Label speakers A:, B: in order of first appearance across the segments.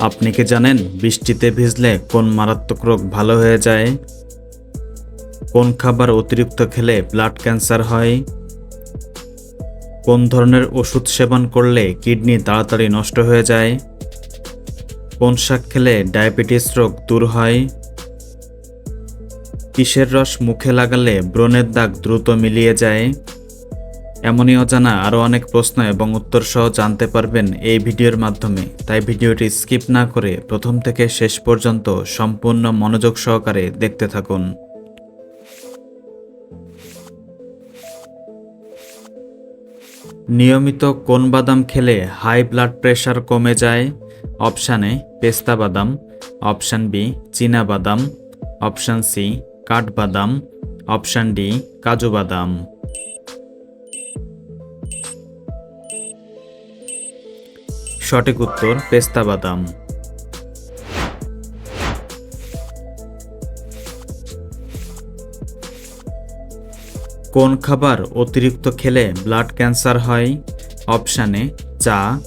A: আপনি কি জানেন বৃষ্টিতে ভিজলে কোন মারাত্মক রোগ ভালো হয়ে যায়? কোন খাবার অতিরিক্ত খেলে ব্লাড ক্যান্সার হয়? কোন ধরনের ওষুধ সেবন করলে কিডনি তাড়াতাড়ি নষ্ট হয়ে যায়? কোন শাক খেলে ডায়াবেটিস রোগ দূর হয়? কিসের রস মুখে লাগালে ব্রণের দাগ দ্রুত মিলিয়ে যায়? এমনই অজানা আরও অনেক প্রশ্ন এবং উত্তর সহ জানতে পারবেন এই ভিডিওর মাধ্যমে। তাই ভিডিওটি স্কিপ না করে প্রথম থেকে শেষ পর্যন্ত সম্পূর্ণ মনোযোগ সহকারে দেখতে থাকুন। নিয়মিত কোন বাদাম খেলে হাই ব্লাড প্রেশার কমে যায়? অপশান এ, পেস্তা বাদাম। অপশান বি, চীনা বাদাম। অপশান সি কাঠবাদাম অপশান ডি, কাজু বাদাম। সঠিক উত্তর, পেস্তা বাদাম। কোন খাবার অতিরিক্ত খেলে ব্লাড ক্যান্সার হয়? অপশান এ, চা।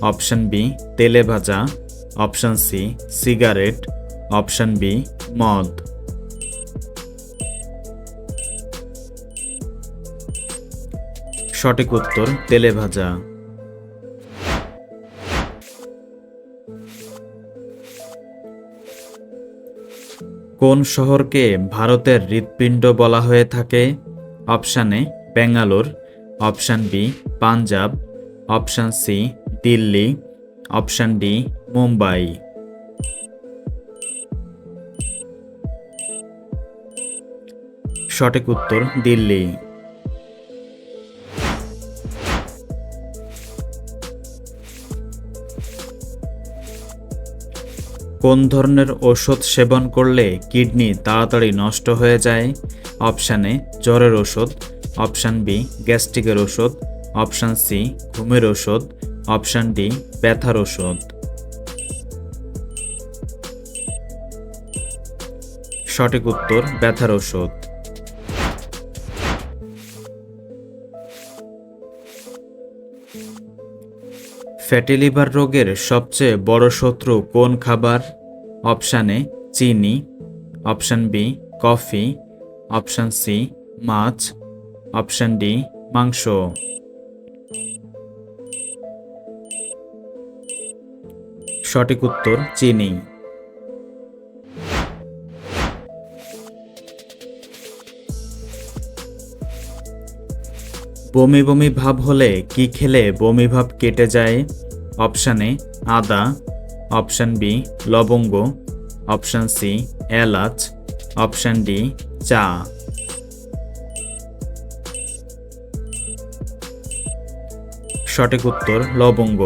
A: অপশান বি, তেলে ভাজা। Option C, cigarette. Option B, মদ। সঠিক উত্তর, তেলে ভাজা। কোন শহরকে ভারতের হৃৎপিণ্ড বলা হয়ে থাকে? Option A Bangalore option B, Punjab. Option C, Delhi. Option D, Mumbai. সঠিক উত্তর, দিল্লি। কোন ধরনের ওষুধ সেবন করলে কিডনি তাড়াতাড়ি নষ্ট হয়ে যায়? অপশান এ, জ্বরের ওষুধ অপশান বি, গ্যাস্ট্রিকের ওষুধ অপশান সি, ঘুমের ওষুধ অপশান ডি, ব্যথার ওষুধ সঠিক উত্তর, ব্যথার ওষুধ ফ্যাটি লিভার রোগের সবচেয়ে বড় শত্রু কোন খাবার? অপশান এ, চিনি। Option B, coffee. Option C, মাছ। অপশান ডি, মাংস। সঠিক উত্তর, চিনি। বমি বমি ভাব হলে কি খেলে বমি ভাব কেটে যায়? অপশান এ আদা, অপশান বি লবঙ্গ, অপশান সি এলাচ, অপশান ডি চা। সঠিক উত্তর লবঙ্গ।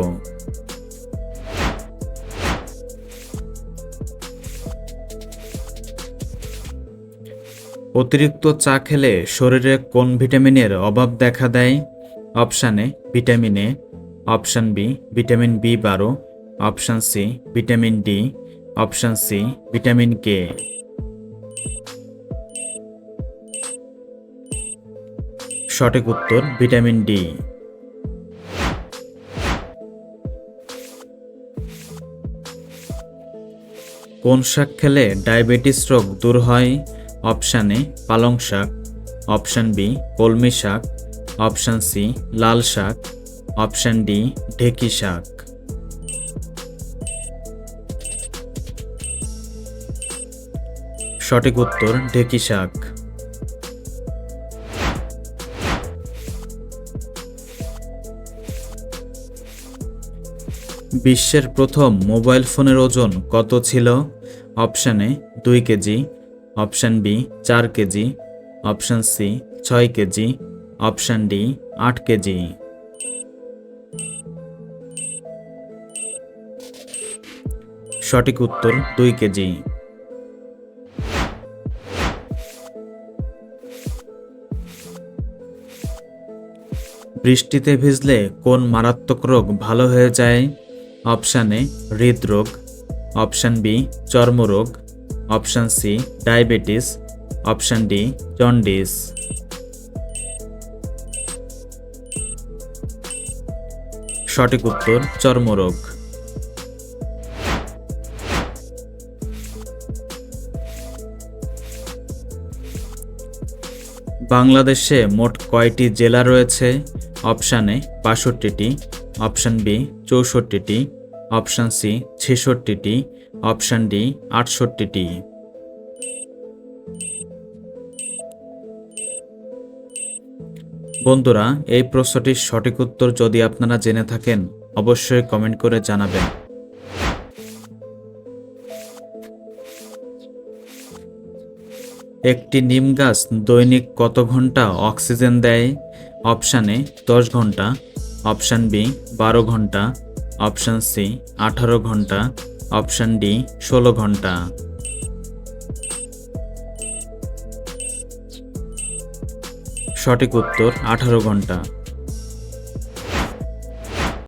A: অতিরিক্ত চা খেলে শরীরে কোন ভিটামিনের অভাব দেখা দেয়? অপশানে vitamin A option B, vitamin B বারো, option C, vitamin D, option C, vitamin K. সঠিক উত্তর, ভিটামিন ডি। কোন শাক খেলে ডায়াবেটিস রোগ দূর হয়? অপশান এ, পালং শাক। অপশান বি, কলমি শাক। অপশান সি, লাল শাক। অপশান ডি, ঢেকি শাক। সঠিক উত্তর, ঢেকি শাক। বিশ্বের প্রথম মোবাইল ফোনের ওজন কত ছিল? অপশান এ, দুই কেজি। অপশান বি, চার কেজি। অপশান সি, ছয় কেজি। অপশান ডি, আট কেজি। সঠিক উত্তর দুই কেজি। বৃষ্টিতে ভিজলে কোন মারাত্মক রোগ ভালো হয়ে যায়? অপশান এ, হৃদরোগ। অপশান বি, চর্মরোগ। Option C, diabetes. Option D, jaundice. সঠিক উত্তর, চর্মরোগ। বাংলাদেশে মোট কয়টি জেলা রয়েছে? অপশান এ বাষট্টিটি, অপশান বি চৌষট্টিটি, অপশান সি ছেষট্টিটি, অপশান ডি আটষট্টিটি। বন্ধুরা, এই প্রশ্নটির সঠিক উত্তর যদি আপনারা জেনে থাকেন, অবশ্যই কমেন্ট করে জানাবেন। একটি নিম গাছ দৈনিক কত ঘণ্টা অক্সিজেন দেয়? অপশান এ, দশ ঘণ্টা। অপশান বি, বারো ঘণ্টা। অপশান সি, আঠারো ঘণ্টা। অপশান ডি, ষোলো ঘণ্টা। সঠিক উত্তর, আঠারো ঘণ্টা।